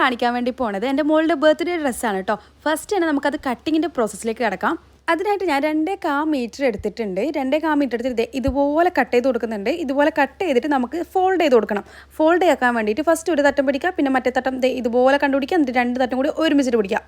കാണിക്കാൻ വേണ്ടി പോണത് എന്റെ മോളുടെ ബർത്ത്ഡേ ഡ്രസ്സാണ് കേട്ടോ ഫസ്റ്റ് തന്നെ നമുക്കത് കട്ടിങ്ങിന്റെ പ്രോസസ്സിലേക്ക് കിടക്കാം. അതിനായിട്ട് ഞാൻ രണ്ടേ കാ മീറ്റർ എടുത്തിട്ടുണ്ട്. രണ്ടേ കാ മീറ്റർ എടുത്തിട്ട് ഇതുപോലെ കട്ട് ചെയ്ത് കൊടുക്കുന്നുണ്ട്. ഇതുപോലെ കട്ട് ചെയ്തിട്ട് നമുക്ക് ഫോൾഡ് ചെയ്ത് കൊടുക്കണം. ഫോൾഡ് ചെയ്യാൻ വേണ്ടിയിട്ട് ഫസ്റ്റ് ഒരു തട്ടം പിടിക്കുക. പിന്നെ മറ്റേ തട്ടം ഇതുപോലെ കണ്ടുപിടിക്കുക. എന്നിട്ട് രണ്ട് തട്ടം കൂടി ഒരുമിച്ചിട്ട് പിടിക്കുക.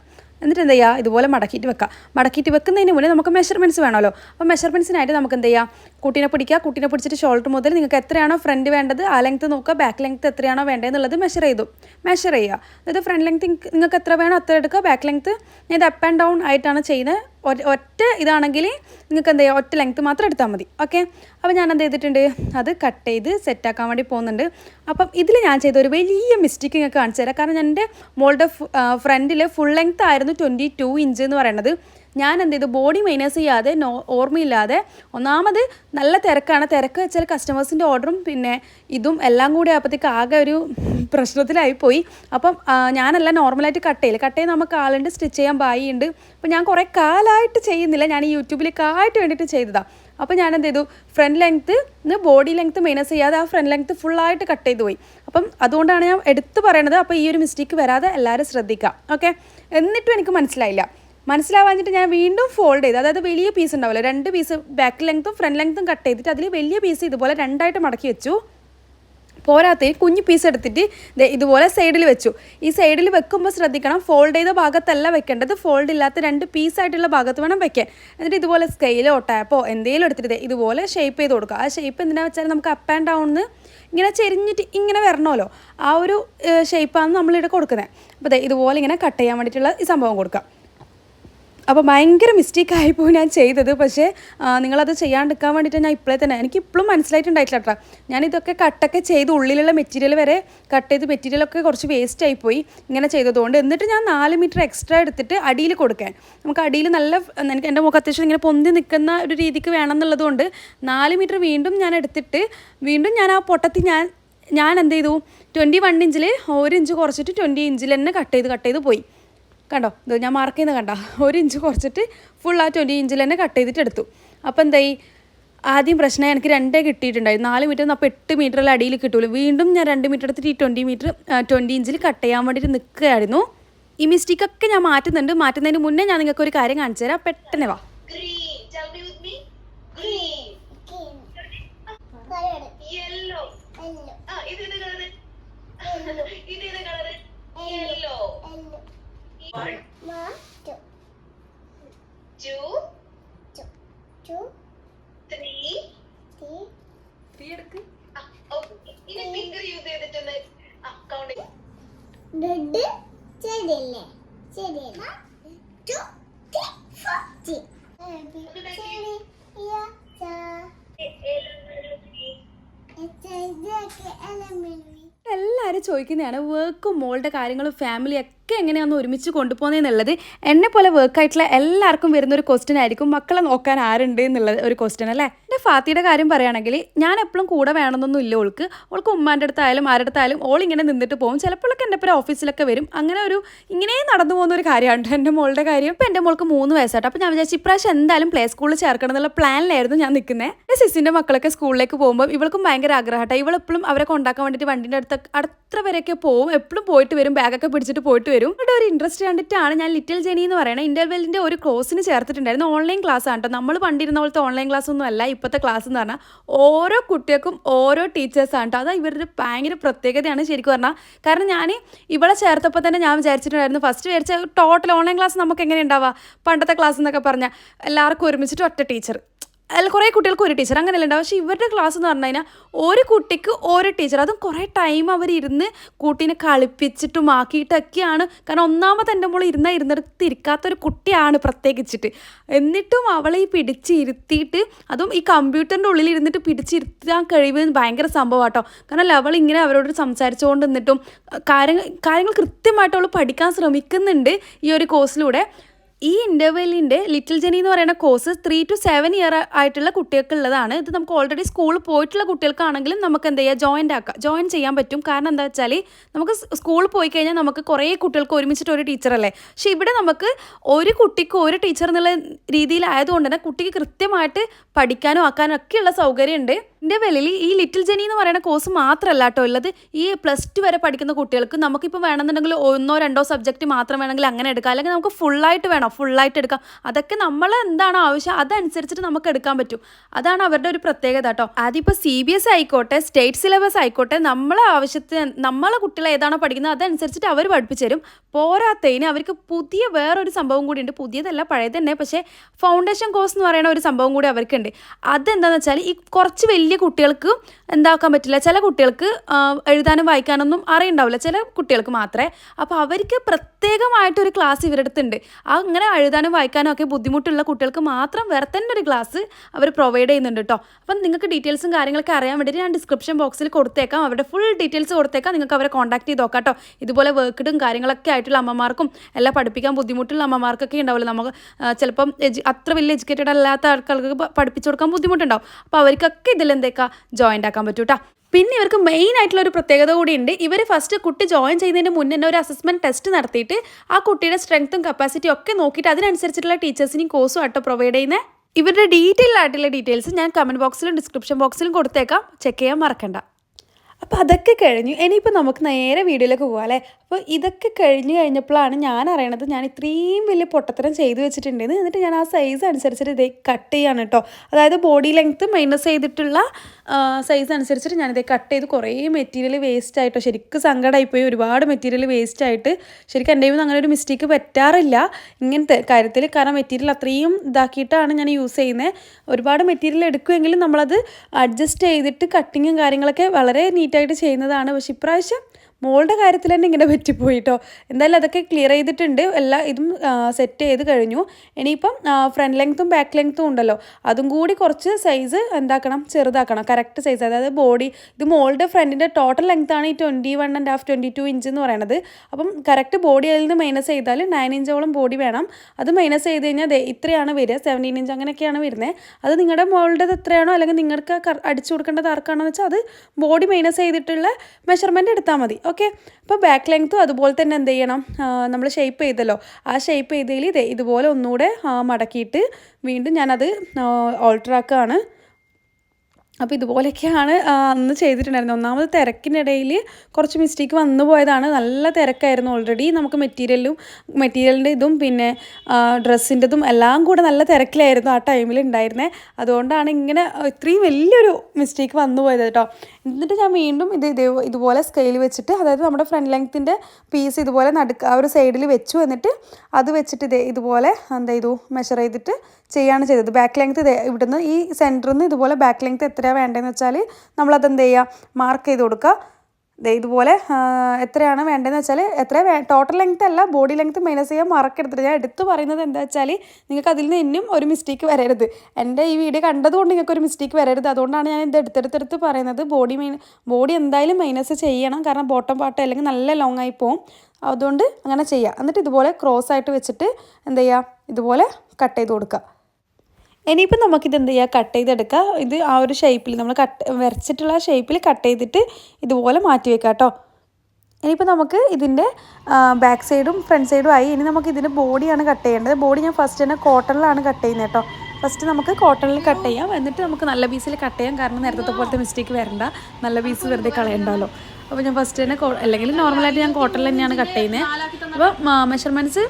എന്നിട്ട് എന്ത് ചെയ്യുക? ഇതുപോലെ മടക്കിയിട്ട് വെക്കുക. മടക്കിയിട്ട് വെക്കുന്നതിന് മുന്നേ നമുക്ക് മെഷർമെന്റ്സ് വേണമല്ലോ. അപ്പോൾ മെഷർമെന്റ്സിനായിട്ട് നമുക്ക് എന്ത് ചെയ്യാം? കുട്ടീനെ പിടിക്കുക. കുട്ടീനെ പിടിച്ചിട്ട് ഷോൾഡർ മുതൽ നിങ്ങൾക്ക് എത്രയാണോ ഫ്രണ്ട് വേണ്ടത് ആ ലെങ്ത്ത് നോക്കുക. ബാക്ക് ലെങ്ത്ത് എത്രയാണോ വേണ്ടതെന്നുള്ളത് മെഷർ ചെയ്തു. മെഷർ ചെയ്യുക. അതായത് ഫ്രണ്ട് ലെങ്ത്ത് നിങ്ങൾക്ക് എത്ര വേണോ അത്ര എടുക്കുക. ബാക്ക് ലെങ്ത്ത് ഞാൻ ഇത് അപ്പ് ആൻഡ് ഡൗൺ ആയിട്ടാണ് ചെയ്യുന്നത്. ഒറ്റ ഇതാണെങ്കിൽ നിങ്ങൾക്ക് എന്ത് ചെയ്യുക ഒറ്റ ലെങ്ത്ത് മാത്രം എടുത്താൽ മതി. ഓക്കെ അപ്പോൾ ഞാൻ എന്ത് ചെയ്തിട്ടുണ്ട്? അത് കട്ട് ചെയ്ത് സെറ്റാക്കാൻ വേണ്ടി പോകുന്നുണ്ട്. അപ്പം ഇതിൽ ഞാൻ ചെയ്ത ഒരു വലിയ മിസ്റ്റേക്ക് നിങ്ങൾക്ക് കാണിച്ചു തരാം. കാരണം ഞാൻ എന്റെ മോളുടെ ഫ്രണ്ടിൽ ഫുൾ ലെങ്ത്ത് ആയിരുന്നു ട്വന്റി ടു ഇഞ്ച് എന്ന് പറയുന്നത്. ഞാൻ എന്ത് ചെയ്തു ബോഡി മൈനസ് ചെയ്യാതെ നോ ഓർമ്മയില്ലാതെ ഒന്നാമത് നല്ല തിരക്കാണ്. തിരക്ക് വെച്ചാൽ കസ്റ്റമേഴ്സിന്റെ ഓർഡറും പിന്നെ ഇതും എല്ലാം കൂടി ആയപ്പോഴത്തേക്ക് ആകെ ഒരു പ്രശ്നത്തിലായിപ്പോയി അപ്പം ഞാനല്ല നോർമലായിട്ട് കട്ട് ചെയ്യില്ല കട്ട് ചെയ്ത് നമുക്ക് ആളുണ്ട് സ്റ്റിച്ച് ചെയ്യാൻ ബായിയുണ്ട്. അപ്പം ഞാൻ കുറേ കാലമായിട്ട് ചെയ്യുന്നില്ല. ഞാൻ ഈ യൂട്യൂബിലേക്കായിട്ട് വേണ്ടിയിട്ട് ചെയ്തതാണ് അപ്പോൾ ഞാൻ എന്ത് ചെയ്തു front length body length minus ചെയ്യാതെ ആ ഫ്രണ്ട് ലെങ്ത്ത് ഫുള്ളായിട്ട് കട്ട് ചെയ്ത് പോയി. അപ്പം അതുകൊണ്ടാണ് ഞാൻ എടുത്തു പറയണത്. അപ്പോൾ ഈ ഒരു മിസ്റ്റേക്ക് വരാതെ എല്ലാവരും ശ്രദ്ധിക്കുക. ഓക്കെ എന്നിട്ടും എനിക്ക് മനസ്സിലായില്ല. മനസ്സിലാവാഞ്ഞിട്ട് ഞാൻ വീണ്ടും ഫോൾഡ് ചെയ്ത് അതായത് വലിയ പീസ് ഉണ്ടാവില്ല രണ്ട് പീസ് ബാക്ക് ലെങ്ത്തും ഫ്രണ്ട് ലെങ്ത്തും കട്ട് ചെയ്തിട്ട് അതിൽ വലിയ പീസ് ഇതുപോലെ രണ്ടായിട്ട് മടക്കി വെച്ചു. പോരാത്ത കുഞ്ഞു പീസ് എടുത്തിട്ട് ഇതുപോലെ സൈഡിൽ വെച്ചു. ഈ സൈഡിൽ വെക്കുമ്പോൾ ശ്രദ്ധിക്കണം ഫോൾഡ് ചെയ്ത ഭാഗത്തല്ല വെക്കേണ്ടത് ഫോൾഡ് ഇല്ലാത്ത രണ്ട് പീസായിട്ടുള്ള ഭാഗത്ത് വേണം വെക്കാൻ. എന്നിട്ട് ഇതുപോലെ സ്കെയിലോ ടാപ്പോ എന്തെങ്കിലും എടുത്തിട്ട് ഇതുപോലെ ഷേപ്പ് ചെയ്ത് കൊടുക്കുക. ആ ഷേപ്പ് എന്തിനാ വെച്ചാൽ നമുക്ക് അപ്പ് ആൻഡ് ഡൗൺ ഇങ്ങനെ ചെരിഞ്ഞിട്ട് ഇങ്ങനെ വരണമല്ലോ. ആ ഒരു ഷേപ്പാണ് നമ്മളിവിടെ കൊടുക്കുന്നത് അപ്പോൾ ഇതുപോലെ ഇങ്ങനെ കട്ട് ചെയ്യാൻ വേണ്ടിയിട്ടുള്ള ഈ സംഭവം കൊടുക്കുക അപ്പോൾ ഭയങ്കര മിസ്റ്റേക്ക് ആയിപ്പോയി ഞാൻ ചെയ്തത്. പക്ഷേ നിങ്ങളത് ചെയ്യാണ്ടിരിക്കാൻ വേണ്ടിയിട്ട് ഞാൻ ഇപ്പോഴേ തന്നെ എനിക്ക് ഇപ്പോഴും മനസ്സിലായിട്ടുണ്ടായിട്ടില്ല കേട്ടോ ഞാനിതൊക്കെ കട്ടൊക്കെ ചെയ്ത് ഉള്ളിലുള്ള മെറ്റീരിയൽ വരെ കട്ട് ചെയ്ത് മെറ്റീരിയലൊക്കെ കുറച്ച് വേസ്റ്റ് ആയിപ്പോയി ഇങ്ങനെ ചെയ്തതുകൊണ്ട് എന്നിട്ട് ഞാൻ നാല് മീറ്റർ എക്സ്ട്രാ എടുത്തിട്ട് അടിയിൽ കൊടുക്കാൻ. നമുക്ക് അടിയിൽ നല്ല എനിക്ക് എന്റെ മുഖം അത്യാവശ്യം ഇങ്ങനെ പൊന്തി നിൽക്കുന്ന ഒരു രീതിക്ക് വേണം എന്നുള്ളതുകൊണ്ട് നാല് മീറ്റർ വീണ്ടും ഞാൻ എടുത്തിട്ട് വീണ്ടും ഞാൻ ആ പൊട്ടത്തിൽ ഞാൻ ഞാൻ എന്ത് ചെയ്തു? ട്വന്റി വൺ ഇഞ്ചിൽ ഒരു ഇഞ്ച് കുറച്ചിട്ട് ട്വന്റി ഇഞ്ചിൽ തന്നെ കട്ട് ചെയ്ത് കട്ട് ചെയ്ത് പോയി. കണ്ടോ? ഇത് ഞാൻ മാർക്ക് ചെയ്യുന്ന കണ്ട. ഒരു ഇഞ്ച് കുറച്ചിട്ട് ഫുൾ ആ ട്വന്റി ഇഞ്ചിൽ തന്നെ കട്ട് ചെയ്തിട്ട് എടുത്തു. അപ്പോൾ എന്തായി? ആദ്യം പ്രശ്നം എനിക്ക് രണ്ടേ കിട്ടിയിട്ടുണ്ടായി. നാല് മീറ്റർ അപ്പോൾ എട്ട് മീറ്ററിൽ അടിയിൽ കിട്ടൂല. വീണ്ടും ഞാൻ രണ്ട് മീറ്റർ എടുത്തിട്ട് ഈ ട്വന്റി മീറ്റർ ട്വന്റി ഇഞ്ചിൽ കട്ട് ചെയ്യാൻ വേണ്ടിയിട്ട് നിൽക്കുകയായിരുന്നു ഈ മിസ്റ്റേക്കൊക്കെ ഞാൻ മാറ്റുന്നുണ്ട്. മാറ്റുന്നതിന് മുന്നേ ഞാൻ നിങ്ങൾക്ക് ഒരു കാര്യം കാണിച്ചു തരാം. പെട്ടെന്ന് വാ. Ah, ഇത് കളറ്? ഇത് two, three. Okay. ഇനി ഫിംഗർ യൂസ് ചെയ്തിട്ടൊന്ന് ആ കൗണ്ട് റെഡ് ശരിയല്ലേ ശരിയല്ല ടു ത്രീ ഫോർ എല്ലാവരും ചോദിക്കുന്നതാണ് വർക്കും മോളുടെ കാര്യങ്ങളും ഫാമിലി ഒക്കെ എങ്ങനെയാണെന്ന് ഒരുമിച്ച് കൊണ്ടുപോകുന്നതെന്നുള്ളത് എന്നെ പോലെ വർക്കായിട്ടുള്ള എല്ലാവർക്കും വരുന്ന ഒരു ക്വസ്റ്റ്യൻ ആയിരിക്കും. മക്കളെ നോക്കാൻ ആരുണ്ട് എന്നുള്ള ഒരു ക്വസ്റ്റ്യൻ അല്ലേ? എന്റെ ഫാത്തിയുടെ കാര്യം പറയുകയാണെങ്കിൽ ഞാൻ എപ്പോഴും കൂടെ വേണമെന്നൊന്നും ഇല്ല ഓൾക്ക്. ഓൾക്ക് ഉമ്മാന്റെ അടുത്തായാലും ആരുടെ അടുത്തായാലും ഓൾ ഇങ്ങനെ നിന്നിട്ട് പോകും. ചിലപ്പോഴൊക്കെ എന്റെ പേര് ഓഫീസിലൊക്കെ വരും. അങ്ങനെ ഒരു ഇങ്ങനെ നടന്നു പോകുന്ന ഒരു കാര്യമാണ് എന്റെ മോളുടെ കാര്യം. ഇപ്പം എന്റെ മോൾക്ക് മൂന്ന് വയസ്സായിട്ട് അപ്പോൾ ഞാൻ വിചാരിച്ചു ഇപ്രാവശ്യം എന്തായാലും പ്ലേ സ്കൂളിൽ ചേർക്കണം എന്നുള്ള പ്ലാനിലായിരുന്നു ഞാൻ നിൽക്കുന്നത് എന്റെ സിസിന്റെ മക്കളൊക്കെ സ്കൂളിലേക്ക് പോകുമ്പോൾ ഇവൾക്കും ഭയങ്കര ആഗ്രഹമായിട്ട് ഇവളെപ്പോഴും അവരെ കൊണ്ടാക്കാൻ വേണ്ടിയിട്ട് വണ്ടിന്റെ അടുത്ത് അടുത്ത വരെയൊക്കെ പോകും. എപ്പോഴും പോയിട്ട് വരും. ബാഗൊക്കെ പിടിച്ചിട്ട് പോയിട്ട് വരും. ഇവിടെ ഒരു ഇൻട്രസ്റ്റ് കണ്ടിട്ടാണ് ഞാൻ ലിറ്റിൽ ജെനി എന്ന് പറയുന്നത് ഇന്റർവെല്ലിന്റെ ഒരു കോഴ്സിന് ചേർത്തിട്ടുണ്ടായിരുന്നു. ഓൺലൈൻ ക്ലാസ് ആണ് കേട്ടോ നമ്മൾ പണ്ടിരുന്ന പോലത്തെ ഓൺലൈൻ ക്ലാസ് ഒന്നും അല്ല. ഇപ്പോഴത്തെ ക്ലാസ് എന്ന് പറഞ്ഞാൽ ഓരോ കുട്ടികൾക്കും ഓരോ ടീച്ചേഴ്സാണ് കേട്ടോ അത് ഇവരുടെ ഭയങ്കര പ്രത്യേകതയാണ് ശരിക്കും പറഞ്ഞാൽ കാരണം ഞാൻ ഇവിടെ ചേർത്തപ്പോൾ തന്നെ ഞാൻ വിചാരിച്ചിട്ടുണ്ടായിരുന്നു. ഫസ്റ്റ് വിചാരിച്ച ടോട്ടൽ ഓൺലൈൻ ക്ലാസ് നമുക്ക് എങ്ങനെ ഉണ്ടാവുക പണ്ടത്തെ ക്ലാസ് എന്നൊക്കെ പറഞ്ഞാൽ എല്ലാവർക്കും ഒരുമിച്ചിട്ട് ഒറ്റ ടീച്ചർ അല്ല കുറേ കുട്ടികൾക്ക് ഒരു ടീച്ചർ അങ്ങനെയല്ല ഉണ്ടാവും പക്ഷേ ഇവരുടെ ക്ലാസ് എന്ന് പറഞ്ഞു കഴിഞ്ഞാൽ ഒരു കുട്ടിക്ക് ഒരു ടീച്ചർ അതും കുറേ ടൈം അവർ ഇരുന്ന് കുട്ടീനെ കളിപ്പിച്ചിട്ടും ആക്കിയിട്ടൊക്കെയാണ് കാരണം ഒന്നാമത് എന്റെ മോൾ ഇരുന്ന ഇരുന്നിടത്ത് ഇരിക്കാത്തൊരു കുട്ടിയാണ് പ്രത്യേകിച്ചിട്ട്. എന്നിട്ടും അവളെ ഈ പിടിച്ചിരുത്തിയിട്ട് അതും ഈ കമ്പ്യൂട്ടറിന്റെ ഉള്ളിൽ ഇരുന്നിട്ട് പിടിച്ചിരുത്താൻ കഴിവ് ഭയങ്കര സംഭവം കേട്ടോ കാരണം അവൾ ഇങ്ങനെ അവരോട് സംസാരിച്ചുകൊണ്ട് നിന്നിട്ടും കാര്യങ്ങൾ കാര്യങ്ങൾ കൃത്യമായിട്ട് അവൾ പഠിക്കാൻ ശ്രമിക്കുന്നുണ്ട് ഈ ഒരു കോഴ്സിലൂടെ ഈ ഇന്റർവെല്ലിന്റെ ലിറ്റിൽ ജെനി എന്ന് പറയുന്ന course three two seven year ആയിട്ടുള്ള കുട്ടികൾക്കുള്ളതാണ്. ഇത് നമുക്ക് ഓൾറെഡി സ്കൂളിൽ പോയിട്ടുള്ള കുട്ടികൾക്കാണെങ്കിലും നമുക്ക് എന്ത് ചെയ്യുക ജോയിന്റ് ആക്കാം. ജോയിൻ ചെയ്യാൻ പറ്റും. കാരണം എന്താ വെച്ചാൽ നമുക്ക് സ്കൂളിൽ പോയി കഴിഞ്ഞാൽ നമുക്ക് കുറേ കുട്ടികൾക്ക് ഒരുമിച്ചിട്ട് ഒരു ടീച്ചറല്ലേ പക്ഷേ ഇവിടെ നമുക്ക് ഒരു കുട്ടിക്ക് ഒരു ടീച്ചർ എന്നുള്ള രീതിയിലായതുകൊണ്ട് തന്നെ കുട്ടിക്ക് കൃത്യമായിട്ട് പഠിക്കാനും ആക്കാനും ഒക്കെയുള്ള സൗകര്യമുണ്ട്. എന്റെ വിലയിൽ ഈ ലിറ്റിൽ ജെനി എന്ന് പറയുന്ന കോഴ്സ് മാത്രമല്ല കേട്ടോ ഉള്ളത്. ഈ പ്ലസ് ടു വരെ പഠിക്കുന്ന കുട്ടികൾക്ക് നമുക്കിപ്പോൾ വേണമെന്നുണ്ടെങ്കിൽ ഒന്നോ രണ്ടോ സബ്ജക്റ്റ് മാത്രം വേണമെങ്കിൽ അങ്ങനെ എടുക്കാം. അല്ലെങ്കിൽ നമുക്ക് ഫുള്ളായിട്ട് വേണം? ഫുള്ളായിട്ട് എടുക്കാം. അതൊക്കെ നമ്മൾ എന്താണ് ആവശ്യം? അതനുസരിച്ചിട്ട് നമുക്ക് എടുക്കാൻ പറ്റും. അതാണ് അവരുടെ ഒരു പ്രത്യേകത കേട്ടോ അതിപ്പോൾ സി ബി എസ് ആയിക്കോട്ടെ സ്റ്റേറ്റ് സിലബസ് ആയിക്കോട്ടെ നമ്മളെ ആവശ്യത്തിന് നമ്മളെ കുട്ടികൾ ഏതാണോ പഠിക്കുന്നത് അതനുസരിച്ചിട്ട് അവർ പഠിപ്പിച്ചു തരും. പോരാത്തതിന് അവർക്ക് പുതിയ വേറൊരു സംഭവം കൂടി ഉണ്ട് പുതിയതല്ല പഴയത് തന്നെ പക്ഷേ ഫൗണ്ടേഷൻ കോഴ്സ് എന്ന് പറയുന്ന ഒരു സംഭവം കൂടി അവർക്കുണ്ട്. അതെന്താണെന്ന് വെച്ചാൽ ഈ കുറച്ച് വലിയ കുട്ടികൾക്ക് എന്താക്കാൻ പറ്റില്ല. ചില കുട്ടികൾക്ക് എഴുതാനും വായിക്കാനൊന്നും അറിയണ്ടാവില്ല. ചില കുട്ടികൾക്ക് മാത്രമേ അപ്പോൾ അവർക്ക് പ്രത്യേകമായിട്ടൊരു ക്ലാസ് ഇവരുടെ അടുത്തുണ്ട് ആ അങ്ങനെ എഴുതാനും വായിക്കാനും ഒക്കെ ബുദ്ധിമുട്ടുള്ള കുട്ടികൾക്ക് മാത്രം വേറെ തന്നെ ഒരു ക്ലാസ് അവർ പ്രൊവൈഡ് ചെയ്യുന്നുണ്ട് കേട്ടോ അപ്പം നിങ്ങൾക്ക് ഡീറ്റെയിൽസും കാര്യങ്ങളൊക്കെ അറിയാൻ വേണ്ടിയിട്ട് ഞാൻ ഡിസ്ക്രിപ്ഷൻ ബോക്സിൽ കൊടുത്തേക്കാം. അവരുടെ ഫുൾ ഡീറ്റെയിൽസ് കൊടുത്തേക്കാം. നിങ്ങൾക്ക് അവരെ കോൺടാക്ട് ചെയ്ത് നോക്കാം കേട്ടോ ഇതുപോലെ വർക്കിടും കാര്യങ്ങളൊക്കെ ആയിട്ടുള്ള അമ്മമാർക്കും എല്ലാം പഠിപ്പിക്കാൻ ബുദ്ധിമുട്ടുള്ള അമ്മമാർക്കൊക്കെ ഉണ്ടാവില്ല? നമുക്ക് ചിലപ്പം അത്ര വലിയ എഡ്യൂക്കേറ്റഡ് അല്ലാത്ത ആൾക്കാർക്ക് പഠിപ്പിച്ചു കൊടുക്കാൻ ബുദ്ധിമുട്ടുണ്ടാവും. അപ്പോൾ അവർക്കൊക്കെ ഇതിലെന്തേക്കാ ജോയിന്റ് ആക്കാൻ പറ്റൂ കേട്ടോ പിന്നെ ഇവർക്ക് മെയിൻ ആയിട്ടുള്ള ഒരു പ്രത്യേകത കൂടിയുണ്ട്. ഇവർ ഫസ്റ്റ് കുട്ടി ജോയിൻ ചെയ്യുന്നതിന് മുന്നേ ഒരു അസസ്മെന്റ് ടെസ്റ്റ് നടത്തിയിട്ട് ആ കുട്ടിയുടെ സ്ട്രെങ്ത്തും കപ്പാസിറ്റിയും ഒക്കെ നോക്കിയിട്ട് അതിനനുസരിച്ചിട്ടുള്ള ടീച്ചേഴ്സിനും കോഴ്സും ആട്ടോ പ്രൊവൈഡ് ചെയ്യുന്നത് ഇവരുടെ ഡീറ്റെയിൽ ആയിട്ടുള്ള ഡീറ്റെയിൽസ് ഞാൻ കമന്റ് ബോക്സിലും ഡിസ്ക്രിപ്ഷൻ ബോക്സിലും കൊടുത്തേക്കാം. ചെക്ക് ചെയ്യാൻ മറക്കണ്ട. അപ്പോൾ അതൊക്കെ കഴിഞ്ഞു. ഇനിയിപ്പോൾ നമുക്ക് നേരെ വീഡിയോയിലേക്ക് പോകാം അല്ലേ? അപ്പോൾ ഇതൊക്കെ കഴിഞ്ഞ് കഴിഞ്ഞപ്പോഴാണ് ഞാൻ അറിയണത് ഞാൻ ഇത്രയും വലിയ പൊട്ടത്തരം ചെയ്തു വെച്ചിട്ടുണ്ടെന്ന്. എന്നിട്ട് ഞാൻ ആ സൈസ് അനുസരിച്ചിട്ട് ഇതേ കട്ട് ചെയ്യാണ് കേട്ടോ. അതായത് ബോഡി ലെങ്ത്ത് മൈനസ് ചെയ്തിട്ടുള്ള സൈസ് അനുസരിച്ചിട്ട് ഞാനിതേ കട്ട് ചെയ്ത് കുറേ മെറ്റീരിയൽ വേസ്റ്റ് ആയിട്ടോ. ശരിക്കും സങ്കടമായിപ്പോയി ഒരുപാട് മെറ്റീരിയൽ വേസ്റ്റ് ആയിട്ട് ശരിക്കും എന്റെ കയ്യിൽ അങ്ങനെ ഒരു മിസ്റ്റേക്ക് പറ്റാറില്ല. ഇങ്ങനത്തെ കാര്യത്തിൽ കാരണം മെറ്റീരിയൽ അത്രയും ഇതാക്കിയിട്ടാണ് ഞാൻ യൂസ് ചെയ്യുന്നത്. ഒരുപാട് മെറ്റീരിയൽ എടുക്കുമെങ്കിലും നമ്മളത് അഡ്ജസ്റ്റ് ചെയ്തിട്ട് കട്ടിങ്ങും കാര്യങ്ങളൊക്കെ വളരെ നീറ്റായിട്ട് ചെയ്യുന്നതാണ്. പക്ഷെ ഇപ്രാവശ്യം മോളുടെ കാര്യത്തിൽ തന്നെ ഇങ്ങനെ പറ്റിപ്പോയിട്ടോ. എന്തായാലും അതൊക്കെ ക്ലിയർ ചെയ്തിട്ടുണ്ട്. എല്ലാ ഇതും സെറ്റ് ചെയ്ത് കഴിഞ്ഞു. ഇനിയിപ്പം ഫ്രണ്ട് ലെങ്ത്തും ബാക്ക് ലെങ്ത്തും ഉണ്ടല്ലോ. അതും കൂടി കുറച്ച് സൈസ് എന്താക്കണം? ചെറുതാക്കണം. കറക്റ്റ് സൈസ് അതായത് ബോഡി ഇത് മോളുടെ ഫ്രണ്ടിന്റെ ടോട്ടൽ ലെങ്ത്താണ് ഈ twenty one and half twenty two inch എന്ന് പറയുന്നത് അപ്പം കറക്റ്റ് ബോഡി അതിൽ നിന്ന് മൈനസ് ചെയ്താൽ നയൻ ഇഞ്ചോളം ബോഡി വേണം. അത് മൈനസ് ചെയ്ത് കഴിഞ്ഞാൽ അതെ ഇത്രയാണ് വരിക. സെവന്റീൻ ഇഞ്ച് അങ്ങനെയൊക്കെയാണ് വരുന്നത് അത് നിങ്ങളുടെ മോളുടേത് എത്രയാണോ അല്ലെങ്കിൽ നിങ്ങൾക്ക് അടിച്ചു കൊടുക്കേണ്ടത് ആർക്കാണോ വെച്ചാൽ അത് ബോഡി മൈനസ് ചെയ്തിട്ടുള്ള മെഷർമെന്റ് എടുത്താൽ മതി. ഓക്കെ അപ്പോൾ ബാക്ക് ലെങ്ത്തും അതുപോലെ തന്നെ എന്ത് ചെയ്യണം? നമ്മൾ ഷേപ്പ് ചെയ്തല്ലോ. ആ ഷേപ്പ് ചെയ്തതിൽ ഇതേ ഇതുപോലെ ഒന്നുകൂടെ മടക്കിയിട്ട് വീണ്ടും ഞാനത് ഓൾട്ടറാക്കുകയാണ് അപ്പോൾ ഇതുപോലെയൊക്കെയാണ് അന്ന് ചെയ്തിട്ടുണ്ടായിരുന്നത്. ഒന്നാമത് തിരക്കിനിടയിൽ കുറച്ച് മിസ്റ്റേക്ക് വന്നു പോയതാണ്. നല്ല തിരക്കായിരുന്നു ഓൾറെഡി നമുക്ക് മെറ്റീരിയലും മെറ്റീരിയലിന്റെ ഇതും പിന്നെ ഡ്രസ്സിന്റെതും എല്ലാം കൂടെ നല്ല തിരക്കിലായിരുന്നു ആ ടൈമിൽ ഉണ്ടായിരുന്നത് അതുകൊണ്ടാണ് ഇങ്ങനെ ഇത്രയും വലിയൊരു മിസ്റ്റേക്ക് വന്നു പോയത് കേട്ടോ. എന്നിട്ട് ഞാൻ വീണ്ടും ഇത് ഇതേ ഇതുപോലെ സ്കെയിൽ വെച്ചിട്ട് അതായത് നമ്മുടെ ഫ്രണ്ട് ലെങ്ത്തിന്റെ പീസ് ഇതുപോലെ നടുക്ക് ആ ഒരു സൈഡിൽ വെച്ചു എന്നിട്ട് അത് വെച്ചിട്ട് ഇതേ ഇതുപോലെ എന്താ ചെയ്തു? മെഷർ ചെയ്തിട്ട് ചെയ്യാണ് ചെയ്തത്. ബാക്ക് ലെങ്ത് ഇതേ ഇവിടുന്ന് ഈ സെന്ററിൽ നിന്ന് ഇതുപോലെ ബാക്ക് ലെങ്ത് എത്രയാണ് വേണ്ടതെന്ന് വെച്ചാൽ നമ്മളത് എന്ത് ചെയ്യുക മാർക്ക് ചെയ്ത് കൊടുക്കുക ഇതുപോലെ എത്രയാണ് വേണ്ടതെന്ന് വെച്ചാൽ എത്ര ടോട്ടൽ ലെങ്ത് അല്ല ബോഡി ലെങ്ത് മൈനസ് ചെയ്യാൻ മറക്കെടുത്തിട്ട് ഞാൻ എടുത്തു പറയുന്നത് എന്താ വെച്ചാൽ നിങ്ങൾക്ക് അതിൽ നിന്ന് ഇന്നും ഒരു മിസ്റ്റേക്ക് വരരുത്. എന്റെ ഈ വീഡിയോ കണ്ടതുകൊണ്ട് നിങ്ങൾക്ക് ഒരു മിസ്റ്റേക്ക് വരരുത്. അതുകൊണ്ടാണ് ഞാൻ ഇത് എടുത്തെടുത്തെടുത്ത് പറയുന്നത്. ബോഡി മൈ ബോഡി എന്തായാലും മൈനസ് ചെയ്യണം. കാരണം ബോട്ടം പാർട്ട് അല്ലെങ്കിൽ നല്ല ലോങ് ആയി പോവും. അതുകൊണ്ട് അങ്ങനെ ചെയ്യുക എന്നിട്ട് ഇതുപോലെ ക്രോസ് ആയിട്ട് വെച്ചിട്ട് എന്ത് ചെയ്യുക ഇതുപോലെ കട്ട് ചെയ്ത് കൊടുക്കുക ഇനിയിപ്പോൾ നമുക്കിത് എന്ത് ചെയ്യുക കട്ട് ചെയ്തെടുക്കുക ഇത് ആ ഒരു ഷേപ്പിൽ നമ്മൾ കട്ട് വരച്ചിട്ടുള്ള ഷേപ്പിൽ കട്ട് ചെയ്തിട്ട് ഇതുപോലെ മാറ്റി വെക്കാം കേട്ടോ. ഇനിയിപ്പോൾ നമുക്ക് ഇതിന്റെ ബാക്ക് സൈഡും ഫ്രണ്ട് സൈഡും ആയി. ഇനി നമുക്ക് ഇതിന്റെ ബോഡിയാണ് കട്ട് ചെയ്യേണ്ടത്. ബോഡി ഞാൻ ഫസ്റ്റ് തന്നെ കോട്ടണിലാണ് കട്ട് ചെയ്യുന്നത് കേട്ടോ. ഫസ്റ്റ് നമുക്ക് കോട്ടണിൽ കട്ട് ചെയ്യാം. എന്നിട്ട് നമുക്ക് നല്ല പീസിൽ കട്ട് ചെയ്യാം. കാരണം നേരത്തെ പോലത്തെ മിസ്റ്റേക്ക് വരണ്ട. നല്ല പീസ് വെറുതെ കളയണ്ടല്ലോ. അപ്പോൾ ഞാൻ ഫസ്റ്റ് തന്നെ അല്ലെങ്കിൽ നോർമലായിട്ട് ഞാൻ കോട്ടണിൽ തന്നെയാണ് കട്ട് ചെയ്യുന്നത്. അപ്പോൾ മെഷർമെന്റ്സ്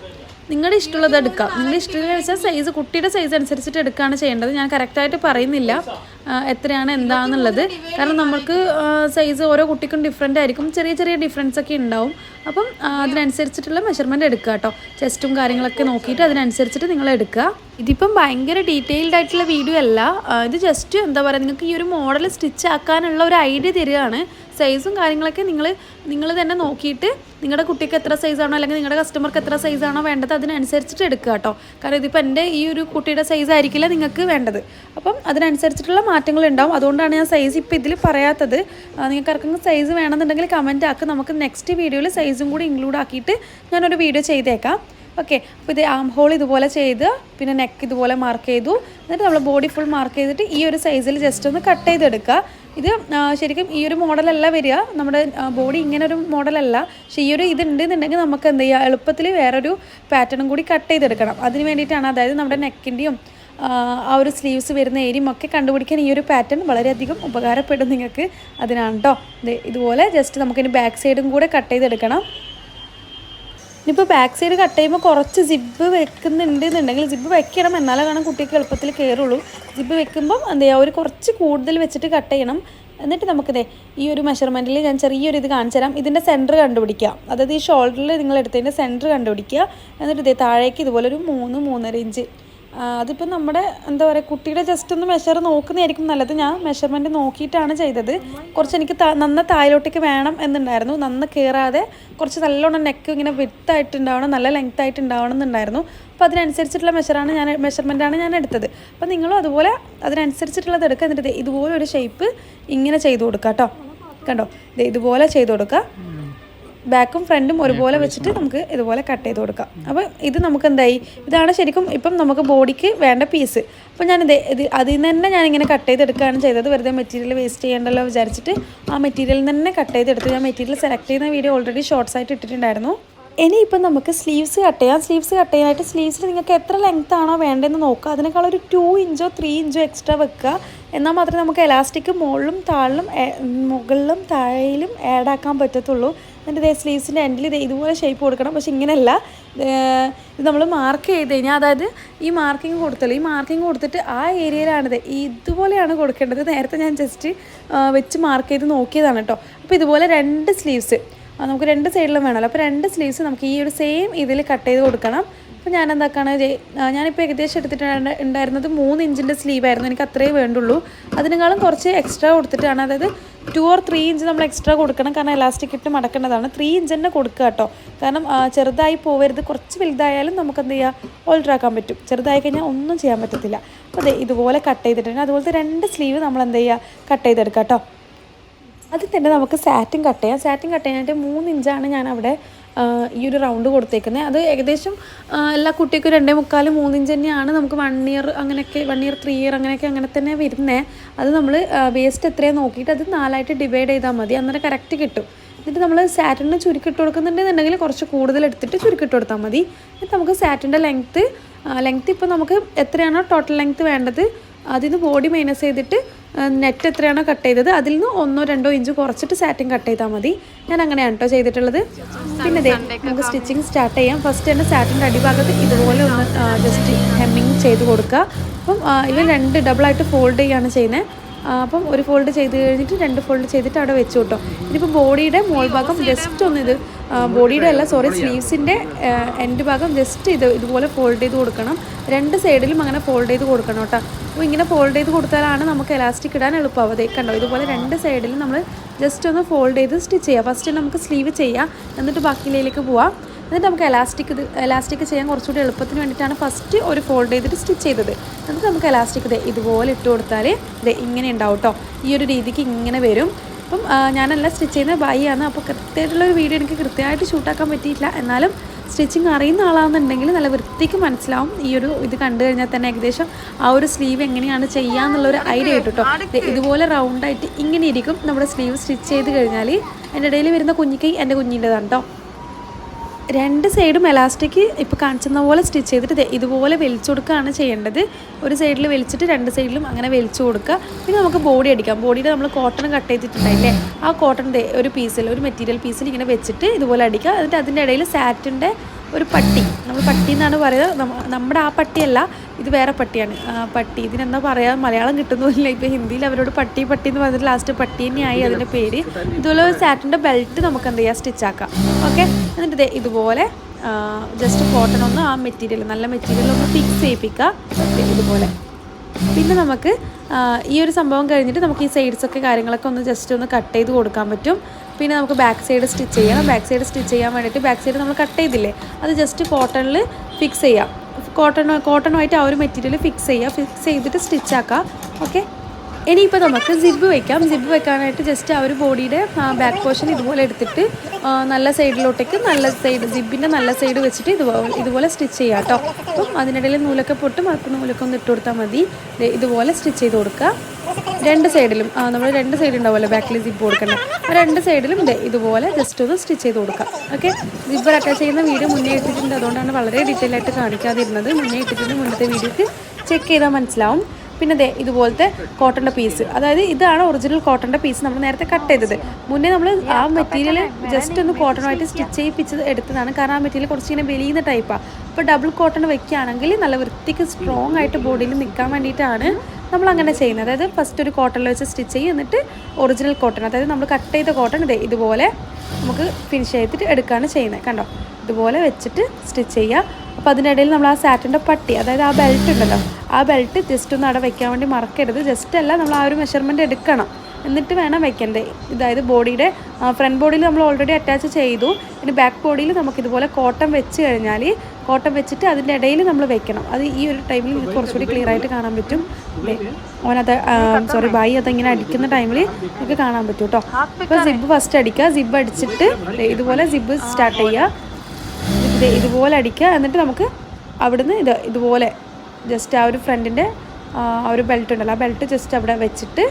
നിങ്ങളുടെ ഇഷ്ടമുള്ളത് എടുക്കാം. നിങ്ങളുടെ ഇഷ്ടമുള്ള വെച്ചാൽ സൈസ് കുട്ടിയുടെ സൈസ് അനുസരിച്ചിട്ട് എടുക്കുകയാണ് ചെയ്യേണ്ടത്. ഞാൻ കറക്റ്റായിട്ട് പറയുന്നില്ല എത്രയാണ് എന്താണെന്നുള്ളത്. കാരണം നമുക്ക് സൈസ് ഓരോ കുട്ടിക്കും ഡിഫറെന്റ് ആയിരിക്കും. ചെറിയ ചെറിയ ഡിഫറൻസ് ഒക്കെ ഉണ്ടാവും. അപ്പം അതിനനുസരിച്ചിട്ടുള്ള മെഷർമെന്റ് എടുക്കുക കേട്ടോ. ചെസ്റ്റും കാര്യങ്ങളൊക്കെ നോക്കിയിട്ട് അതിനനുസരിച്ചിട്ട് നിങ്ങൾ എടുക്കുക. ഇതിപ്പം ഭയങ്കര ഡീറ്റെയിൽഡ് ആയിട്ടുള്ള വീഡിയോ അല്ല. ഇത് ജസ്റ്റ് എന്താ പറയുക നിങ്ങൾക്ക് ഈ ഒരു മോഡൽ സ്റ്റിച്ച് ആക്കാനുള്ള ഒരു ഐഡിയ തരികയാണ്. സൈസും കാര്യങ്ങളൊക്കെ നിങ്ങൾ നിങ്ങൾ തന്നെ നോക്കിയിട്ട് നിങ്ങളുടെ കുട്ടിക്ക് എത്ര സൈസാണോ അല്ലെങ്കിൽ നിങ്ങളുടെ കസ്റ്റമർക്ക് എത്ര സൈസാണോ വേണ്ടത് അതിനനുസരിച്ചിട്ട് എടുക്കുക കേട്ടോ. കാരണം ഇതിപ്പോൾ എന്റെ ഈ ഒരു കുട്ടിയുടെ സൈസ് ആയിരിക്കില്ല നിങ്ങൾക്ക് വേണ്ടത്. അപ്പം അതിനനുസരിച്ചിട്ടുള്ള മാറ്റങ്ങൾ ഉണ്ടാവും. അതുകൊണ്ടാണ് ഞാൻ സൈസ് ഇപ്പോൾ ഇതിൽ പറയാത്തത്. നിങ്ങൾക്ക് ആർക്കെങ്കിലും സൈസ് വേണമെന്നുണ്ടെങ്കിൽ കമന്റ് ആക്കി. നമുക്ക് നെക്സ്റ്റ് വീഡിയോയിൽ സൈസും കൂടി ഇൻക്ലൂഡ് ആക്കിയിട്ട് ഞാനൊരു വീഡിയോ ചെയ്തേക്കാം. ഓക്കെ അപ്പോൾ ഇത് ആം ഹോൾ ഇതുപോലെ ചെയ്ത് പിന്നെ നെക്ക് ഇതുപോലെ മാർക്ക് ചെയ്തു. എന്നിട്ട് നമ്മൾ ബോഡി ഫുൾ മാർക്ക് ചെയ്തിട്ട് ഈ ഒരു സൈസിൽ ജസ്റ്റ് ഒന്ന് കട്ട് ചെയ്തെടുക്കുക. ഇത് ശരിക്കും ഈ ഒരു മോഡലല്ല വരിക. നമ്മുടെ ബോഡി ഇങ്ങനെ ഒരു മോഡലല്ല. പക്ഷേ ഈ ഒരു ഇതുണ്ട് എന്നുണ്ടെങ്കിൽ നമുക്ക് എന്ത് ചെയ്യുക എളുപ്പത്തിൽ വേറൊരു പാറ്റേണും കൂടി കട്ട് ചെയ്തെടുക്കണം. അതിന് വേണ്ടിയിട്ടാണ് അതായത് നമ്മുടെ നെക്കിന്റെയും ആ, ഒരു സ്ലീവ്സ് വരുന്ന ഏരിയയും ഒക്കെ കണ്ടുപിടിക്കാൻ ഈ ഒരു പാറ്റേൺ വളരെയധികം ഉപകാരപ്പെടും നിങ്ങൾക്ക് അതിനാണ് കേട്ടോ ഇതുപോലെ ജസ്റ്റ് നമുക്കിനി ബാക്ക് സൈഡും കൂടെ കട്ട് ചെയ്തെടുക്കണം. ഇനിയിപ്പോൾ ബാക്ക് സൈഡ് കട്ട് ചെയ്യുമ്പോൾ കുറച്ച് ജിബ്ബ് വെക്കുന്നുണ്ട് എന്നുണ്ടെങ്കിൽ ജിബ്ബ് വെക്കണം. എന്നാലേ കാണാൻ കുട്ടിക്ക് എളുപ്പത്തിൽ കയറുള്ളൂ ജിബ്ബ് വെക്കുമ്പോൾ എന്താ ചെയ്യുക ഒരു കുറച്ച് കൂടുതൽ വെച്ചിട്ട് കട്ട് ചെയ്യണം. എന്നിട്ട് നമുക്കിതേ ഈ ഒരു മെഷർമെന്റിൽ ഞാൻ ചെറിയൊരു ഇത് കാണിച്ചു തരാം. ഇതിന്റെ സെന്റർ കണ്ടുപിടിക്കുക. അതായത് ഈ ഷോൾഡറിൽ നിങ്ങൾ എടുത്തതിന്റെ സെന്റർ കണ്ടുപിടിക്കുക. എന്നിട്ട് ഇതേ താഴേക്ക് ഇതുപോലെ ഒരു മൂന്ന് മൂന്നര ഇഞ്ച് അതിപ്പോൾ നമ്മുടെ എന്താ പറയുക കുട്ടിയുടെ ജസ്റ്റ് ഒന്ന് മെഷർ നോക്കുന്നതായിരിക്കും നല്ലത്. ഞാൻ മെഷർമെന്റ് നോക്കിയിട്ടാണ് ചെയ്തത്. കുറച്ച് എനിക്ക് നന്ന താഴോട്ടേക്ക് വേണം എന്നുണ്ടായിരുന്നു. നന്ന കയറാതെ കുറച്ച് നല്ലോണം നെക്ക് ഇങ്ങനെ വിത്തായിട്ടുണ്ടാവണം നല്ല ലെങ്ത് ആയിട്ട് ഉണ്ടാവണം എന്നുണ്ടായിരുന്നു. അപ്പോൾ അതിനനുസരിച്ചിട്ടുള്ള മെഷറാണ് ഞാൻ മെഷർമെന്റാണ് ഞാൻ എടുത്തത്. അപ്പോൾ നിങ്ങളും അതുപോലെ അതിനനുസരിച്ചിട്ടുള്ളത് എടുക്കുക. എന്നിട്ട് ഇതുപോലെ ഒരു ഷേപ്പ് ഇങ്ങനെ ചെയ്ത് കൊടുക്കുക കേട്ടോ. കണ്ടോ? ഇതുപോലെ ചെയ്ത് കൊടുക്കുക. ബാക്കും ഫ്രണ്ടും ഒരുപോലെ വെച്ചിട്ട് നമുക്ക് ഇതുപോലെ കട്ട് ചെയ്ത് കൊടുക്കാം. അപ്പോൾ ഇത് നമുക്ക് എന്തായി ഇതാണ് ശരിക്കും ഇപ്പം നമുക്ക് ബോഡിക്ക് വേണ്ട പീസ്. അപ്പോൾ ഞാൻ ഇത് ഇത് അതിൽ നിന്ന് തന്നെ ഞാനിങ്ങനെ കട്ട് ചെയ്തെടുക്കുകയാണ് ചെയ്തത്. വെറുതെ മെറ്റീരിയൽ വേസ്റ്റ് ചെയ്യേണ്ടല്ലോ വിചാരിച്ചിട്ട് ആ മെറ്റീരിയൽ തന്നെ കട്ട് ചെയ്തെടുത്ത് ഞാൻ മെറ്റീരിയൽ സെലക്ട് ചെയ്യുന്ന വീഡിയോ ഓൾറെഡി ഷോർട്സ് ആയിട്ട് ഇട്ടിട്ടുണ്ടായിരുന്നു. ഇനി ഇപ്പം നമുക്ക് സ്ലീവ്സ് കട്ട് ചെയ്യാം. സ്ലീവ്സ് കട്ട് ചെയ്യാനായിട്ട് സ്ലീവ്സിൽ നിങ്ങൾക്ക് എത്ര ലെങ്ത് ആണോ വേണ്ടതെന്ന് നോക്കുക. അതിനേക്കാൾ ഒരു ടു ഇഞ്ചോ ത്രീ ഇഞ്ചോ എക്സ്ട്രാ വെക്കുക. എന്നാൽ മാത്രമേ നമുക്ക് എലാസ്റ്റിക് മുകളിലും താഴിലും മുകളിലും താഴയിലും ആഡ് ആക്കാൻ പറ്റത്തുള്ളൂ. എന്നിട്ട് ഇതേ സ്ലീവ്സിന്റെ എൻഡിൽ ഇത് ഇതുപോലെ ഷേപ്പ് കൊടുക്കണം. പക്ഷെ ഇങ്ങനെയല്ല. ഇത് നമ്മൾ മാർക്ക് ചെയ്ത് കഴിഞ്ഞാൽ അതായത് ഈ മാർക്കിംഗ് കൊടുത്തല്ലോ ഈ മാർക്കിംഗ് കൊടുത്തിട്ട് ആ ഏരിയയിലാണിത് ഇതുപോലെയാണ് കൊടുക്കേണ്ടത്. നേരത്തെ ഞാൻ ജസ്റ്റ് വെച്ച് മാർക്ക് ചെയ്ത് നോക്കിയതാണ് കേട്ടോ അപ്പോൾ ഇതുപോലെ രണ്ട് സ്ലീവ്സ് നമുക്ക് രണ്ട് സൈഡിലും വേണമല്ലോ അപ്പോൾ രണ്ട് സ്ലീവ്സ് നമുക്ക് ഈ ഒരു സെയിം ഇതിൽ കട്ട് ചെയ്ത് കൊടുക്കണം. അപ്പോൾ ഞാൻ എന്താക്കാണ് ഞാനിപ്പോൾ ഏകദേശം എടുത്തിട്ടുണ്ട് ഉണ്ടായിരുന്നത് മൂന്ന് ഇഞ്ചിന്റെ സ്ലീവായിരുന്നു എനിക്ക് അത്രയേ വേണ്ടുള്ളൂ. അതിനേക്കാളും കുറച്ച് എക്സ്ട്രാ കൊടുത്തിട്ടാണ് അതായത് ടു ഓർ ത്രീ ഇഞ്ച് നമ്മൾ എക്സ്ട്രാ കൊടുക്കണം കാരണം എലാസ്റ്റിക് ഇട്ട് മടക്കേണ്ടതാണ്. ത്രീ ഇഞ്ച് തന്നെ കൊടുക്കുക കേട്ടോ. കാരണം ചെറുതായി പോവരുത് കുറച്ച് വലുതായാലും നമുക്ക് എന്ത് ചെയ്യുക ഓൾട്ടർ ആക്കാൻ പറ്റും. ചെറുതായി കഴിഞ്ഞാൽ ഒന്നും ചെയ്യാൻ പറ്റത്തില്ല. അപ്പോൾ അതെ ഇതുപോലെ കട്ട് ചെയ്തിട്ടുണ്ട്. അതുപോലത്തെ രണ്ട് സ്ലീവ് നമ്മൾ എന്ത് ചെയ്യുക കട്ട് ചെയ്തെടുക്കുക കേട്ടോ. അതിൽ തന്നെ നമുക്ക് സാറ്റിൻ കട്ട് ചെയ്യാം. സാറ്റിൻ കട്ട് ചെയ്യാനായിട്ട് മൂന്ന് ഇഞ്ചാണ് ഞാൻ അവിടെ ഈ ഒരു റൗണ്ട് കൊടുത്തേക്കുന്നത് അത് ഏകദേശം എല്ലാ കുട്ടിക്കും രണ്ടേ മുക്കാൽ മൂന്നിഞ്ച് തന്നെയാണ് നമുക്ക് വൺ ഇയർ അങ്ങനെയൊക്കെ വൺ ഇയർ ത്രീ ഇയർ അങ്ങനെയൊക്കെ അങ്ങനെ തന്നെ വരുന്നത് അത് നമ്മൾ വേസ്റ്റ് എത്രയാണ് നോക്കിയിട്ട് അത് നാലായിട്ട് ഡിവൈഡ് ചെയ്താൽ മതി. അന്നേരം കറക്റ്റ് കിട്ടും. എന്നിട്ട് നമ്മൾ സാറ്റിന് ചുരുക്കിട്ട് കൊടുക്കുന്നുണ്ടെന്നുണ്ടെങ്കിൽ കുറച്ച് കൂടുതൽ എടുത്തിട്ട് ചുരുക്കിട്ട് കൊടുത്താൽ മതി. എന്നിട്ട് നമുക്ക് സാറ്റിന്റെ ലെങ്ത്ത് ലെങ്ത്ത് ഇപ്പോൾ നമുക്ക് എത്രയാണോ ടോട്ടൽ ലെങ്ത്ത് വേണ്ടത്? അതിൽ നിന്ന് ബോഡി മൈനസ് ചെയ്തിട്ട് നെറ്റ് എത്രയാണോ കട്ട് ചെയ്തത് അതിൽ നിന്ന് ഒന്നോ രണ്ടോ ഇഞ്ച് കുറച്ചിട്ട് സാറ്റിൻ കട്ട് ചെയ്താൽ മതി. ഞാൻ അങ്ങനെയാണ് കേട്ടോ ചെയ്തിട്ടുള്ളത്. പിന്നെ ദേ നമുക്ക് സ്റ്റിച്ചിങ് സ്റ്റാർട്ട് ചെയ്യാം. ഫസ്റ്റ് തന്നെ സാറ്റിന്റെ അടിഭാഗത്ത് ഇതുപോലെ ഒന്ന് ജസ്റ്റ് ഹെമ്മിങ് ചെയ്ത് കൊടുക്കുക. അപ്പം ഇവ രണ്ട് ഡബിളായിട്ട് ഫോൾഡ് ചെയ്യുകയാണ് ചെയ്യുന്നത്. അപ്പം ഒരു ഫോൾഡ് ചെയ്ത് കഴിഞ്ഞിട്ട് രണ്ട് ഫോൾഡ് ചെയ്തിട്ട് അവിടെ വെച്ചു കേട്ടോ. ഇനിയിപ്പോൾ ബോഡിയുടെ മോൾ ഭാഗം ജസ്റ്റ് ഒന്ന് ഇത് ബോഡിയുടെ അല്ല സോറി സ്ലീവ്സിന്റെ എൻഡ് ഭാഗം ജസ്റ്റ് ഇത് ഇതുപോലെ ഫോൾഡ് ചെയ്ത് കൊടുക്കണം. രണ്ട് സൈഡിലും അങ്ങനെ ഫോൾഡ് ചെയ്ത് കൊടുക്കണം കേട്ടോ. അപ്പോൾ ഇങ്ങനെ ഫോൾഡ് ചെയ്ത് കൊടുത്താലാണ് നമുക്ക് എലാസ്റ്റിക് ഇടാൻ എളുപ്പമാവുക അതേ കണ്ടോ? ഇതുപോലെ രണ്ട് സൈഡിലും നമ്മൾ ജസ്റ്റ് ഒന്ന് ഫോൾഡ് ചെയ്ത് സ്റ്റിച്ച് ചെയ്യുക ഫസ്റ്റ് നമുക്ക് സ്ലീവ് ചെയ്യാം. എന്നിട്ട് ബാക്കിയിലേക്ക് പോവാം. എന്നിട്ട് നമുക്ക് എലാസ്റ്റിക് ഇത് എലാസ്റ്റിക് ചെയ്യാൻ കുറച്ചുകൂടി എളുപ്പത്തിന് വേണ്ടിയിട്ടാണ് ഫസ്റ്റ് ഒരു ഫോൾഡ് ചെയ്തിട്ട് സ്റ്റിച്ച് ചെയ്തത്. എന്നിട്ട് നമുക്ക് എലാസ്റ്റിക് ഇത് ഇതുപോലെ ഇട്ട് കൊടുത്താൽ ഇത് ഇങ്ങനെ ഉണ്ടാവും കേട്ടോ ഈ ഒരു രീതിക്ക് ഇങ്ങനെ വരും. അപ്പം ഞാനല്ല സ്റ്റിച്ച് ചെയ്യുന്ന ബൈ ആണ്. അപ്പോൾ കൃത്യമായിട്ടുള്ള ഒരു വീഡിയോ എനിക്ക് കൃത്യമായിട്ട് ഷൂട്ടാക്കാൻ പറ്റിയിട്ടില്ല. എന്നാലും സ്റ്റിച്ചിങ് അറിയുന്ന ആളാണെന്നുണ്ടെങ്കിൽ നല്ല വൃത്തിക്ക് മനസ്സിലാവും. ഈ ഒരു ഇത് കണ്ടു കഴിഞ്ഞാൽ തന്നെ ഏകദേശം ആ ഒരു സ്ലീവ് എങ്ങനെയാണ് ചെയ്യാന്നുള്ളൊരു ഐഡിയ കിട്ടും ഇതുപോലെ റൗണ്ടായിട്ട് ഇങ്ങനെ ഇരിക്കും. നമ്മുടെ സ്ലീവ് സ്റ്റിച്ച് ചെയ്ത് കഴിഞ്ഞാൽ എന്റെ ഇടയിൽ വരുന്ന കുഞ്ഞിക്കൈ എന്റെ കുഞ്ഞിന്റെതാണ് കേട്ടോ രണ്ട് സൈഡും എലാസ്റ്റിക് ഇപ്പോൾ കാണിച്ചെന്ന പോലെ സ്റ്റിച്ച് ചെയ്തിട്ട് ഇതുപോലെ വലിച്ചു കൊടുക്കുകയാണ് ചെയ്യേണ്ടത്. ഒരു സൈഡിൽ വലിച്ചിട്ട് രണ്ട് സൈഡിലും അങ്ങനെ വലിച്ചു കൊടുക്കുക. പിന്നെ നമുക്ക് ബോഡി അടിക്കാം. ബോഡിയിൽ നമ്മൾ കോട്ടൺ കട്ട് ചെയ്തിട്ടുണ്ടായില്ലേ? ആ കോട്ടൺ ഒരു പീസിൽ ഒരു മെറ്റീരിയൽ പീസിൽ ഇങ്ങനെ വെച്ചിട്ട് ഇതുപോലെ അടിക്കുക. എന്നിട്ട് അതിന്റെ ഇടയിൽ സാറ്റിന്റെ ഒരു പട്ടി. നമ്മൾ പട്ടി എന്നാണ് പറയുന്നത്. നമ്മുടെ ആ പട്ടിയല്ല ഇത് വേറെ പട്ടിയാണ്. പട്ടി. ഇതിനെന്താ പറയാ? മലയാളം കിട്ടുന്നില്ല ഇപ്പോൾ ഹിന്ദിയിൽ അവരോട് പട്ടി പട്ടി എന്ന് പറഞ്ഞിട്ട് ലാസ്റ്റ് പട്ടി തന്നെയായി അതിന്റെ പേര്. ഇതുപോലെ ഒരു സാറ്റിന്റെ ബെൽറ്റ് നമുക്ക് എന്ത് ചെയ്യാം? സ്റ്റിച്ച് ആക്കാം. ഓക്കെ എന്നിട്ട് ഇതുപോലെ ജസ്റ്റ് കോട്ടൺ ഒന്ന് ആ മെറ്റീരിയൽ നല്ല മെറ്റീരിയൽ ഒന്ന് ഫിക്സ് ചെയ്യിപ്പിക്കുക ഇതുപോലെ. പിന്നെ നമുക്ക് ഈ ഒരു സംഭവം കഴിഞ്ഞിട്ട് നമുക്ക് ഈ സൈഡ്സൊക്കെ കാര്യങ്ങളൊക്കെ ഒന്ന് ജസ്റ്റ് ഒന്ന് കട്ട് ചെയ്ത് കൊടുക്കാൻ പറ്റും. പിന്നെ നമുക്ക് ബാക്ക് സൈഡ് സ്റ്റിച്ച് ചെയ്യണം. ബാക്ക് സൈഡ് സ്റ്റിച്ച് ചെയ്യാൻ വേണ്ടിയിട്ട് ബാക്ക് സൈഡ് നമ്മൾ കട്ട് ചെയ്തില്ലേ? അത് ജസ്റ്റ് കോട്ടണിൽ ഫിക്സ് ചെയ്യാം. കോട്ടൺ കോട്ടണുമായിട്ട് ആ ഒരു മെറ്റീരിയൽ ഫിക്സ് ചെയ്യുക ഫിക്സ് ചെയ്തിട്ട് സ്റ്റിച്ച് ഓക്കെ ഇനിയിപ്പോൾ നമുക്ക് സിബ് വെക്കാം. സിബ് വെക്കാനായിട്ട് ജസ്റ്റ് ആ ഒരു ബോഡിയുടെ ബാക്ക് പോർഷൻ ഇതുപോലെ എടുത്തിട്ട് നല്ല സൈഡിലോട്ടേക്ക് നല്ല സൈഡ് സിബിന്റെ നല്ല സൈഡ് വെച്ചിട്ട് ഇതുപോലെ ഇതുപോലെ സ്റ്റിച്ച് ചെയ്യാം കേട്ടോ അപ്പം അതിനിടയിൽ നൂലൊക്കെ പൊട്ടും അപ്പം നൂലൊക്കെ ഒന്ന് ഇട്ട് കൊടുത്താൽ മതി. ഇതുപോലെ സ്റ്റിച്ച് ചെയ്ത് കൊടുക്കുക. രണ്ട് സൈഡിലും നമ്മൾ രണ്ട് സൈഡ് ഉണ്ടാവുമല്ലോ ബാക്കിൽ സിബ് കൊടുക്കണം ആ രണ്ട് സൈഡിലും ഇതേ ഇതുപോലെ ജസ്റ്റ് ഒന്ന് സ്റ്റിച്ച് ചെയ്ത് കൊടുക്കാം ഓക്കെ സിബ്ബർ അറ്റാച്ച് ചെയ്യുന്ന വീഡിയോ മുന്നേ ഇട്ടിട്ടുണ്ട്. അതുകൊണ്ടാണ് വളരെ ഡീറ്റെയിൽ ആയിട്ട് കാണിക്കാതിരുന്നത്. മുന്നേ ഇട്ടിട്ടുണ്ട്. മുന്നത്തെ വീഡിയോക്ക് ചെക്ക് ചെയ്താൽ മനസ്സിലാവും. പിന്നെ ദേ ഇതുപോലത്തെ കോട്ടന്റെ പീസ് അതായത് ഇതാണ് ഒറിജിനൽ കോട്ടന്റെ പീസ് നമ്മൾ നേരത്തെ കട്ട് ചെയ്തത്. മുന്നേ നമ്മൾ ആ മെറ്റീരിയൽ ജസ്റ്റ് ഒന്ന് കോട്ടണുമായിട്ട് സ്റ്റിച്ച് ചെയ്യിപ്പിച്ചത് എടുത്തതാണ്. കാരണം ആ മെറ്റീരിയൽ കുറച്ച് ഇങ്ങനെ വെളിയുന്ന ടൈപ്പാണ് അപ്പോൾ ഡബിൾ കോട്ടൺ വെക്കുകയാണെങ്കിൽ നല്ല വൃത്തിക്ക് സ്ട്രോങ് ആയിട്ട് ബോഡിയിൽ നിൽക്കാൻ വേണ്ടിയിട്ടാണ് നമ്മൾ അങ്ങനെ ചെയ്യുന്നത്. അതായത് ഫസ്റ്റ് ഒരു കോട്ടണിൽ വെച്ച് സ്റ്റിച്ച് ചെയ്യും എന്നിട്ട് ഒറിജിനൽ കോട്ടൺ അതായത് നമ്മൾ കട്ട് ചെയ്ത കോട്ടൺ ഇതേ ഇതുപോലെ നമുക്ക് ഫിനിഷ് ചെയ്തിട്ട് എടുക്കുകയാണ് ചെയ്യുന്നത്. കണ്ടോ? ഇതുപോലെ വെച്ചിട്ട് സ്റ്റിച്ച് ചെയ്യുക. അപ്പോൾ അതിനിടയിൽ നമ്മൾ ആ സാറ്റിന്റെ പട്ടി അതായത് ആ ബെൽറ്റ് ഉണ്ടല്ലോ ആ ബെൽറ്റ് ജസ്റ്റ് ഒന്ന് അവിടെ വെക്കാൻ വേണ്ടി മറക്കരുത്. ജസ്റ്റ് അല്ല നമ്മൾ ആ ഒരു മെഷർമെന്റ് എടുക്കണം. എന്നിട്ട് വേണം വെക്കേണ്ടത് അതായത് ബോഡിയുടെ ഫ്രണ്ട് ബോഡിയിൽ നമ്മൾ ഓൾറെഡി അറ്റാച്ച് ചെയ്തു. ഇനി ബാക്ക് ബോഡിയിൽ നമുക്ക് ഇതുപോലെ കോട്ടൺ വെച്ച് കഴിഞ്ഞാൽ കോട്ടൺ വെച്ചിട്ട് അതിന്റെ ഇടയിൽ നമ്മൾ വെക്കണം. അത് ഈ ഒരു ടൈമിൽ കുറച്ചുകൂടി ക്ലിയർ ആയിട്ട് കാണാൻ പറ്റും. ഓനത് സോറി ബായി അതിങ്ങനെ അടിക്കുന്ന ടൈമിൽ നമുക്ക് കാണാൻ പറ്റും കേട്ടോ അപ്പോൾ സിബ് ഫസ്റ്റ് അടിക്കുക. സിബ് അടിച്ചിട്ട് ഇതുപോലെ സിബ് സ്റ്റാർട്ട് ചെയ്യുക. ഇത് ഇതുപോലെ അടിക്കുക. എന്നിട്ട് നമുക്ക് അവിടുന്ന് ഇത് ഇതുപോലെ ജസ്റ്റ് ആ ഒരു ഫ്രണ്ടിന്റെ ആ ഒരു ബെൽറ്റ് ഉണ്ടല്ലോ. ആ ബെൽറ്റ് ജസ്റ്റ് അവിടെ വെച്ചിട്ട്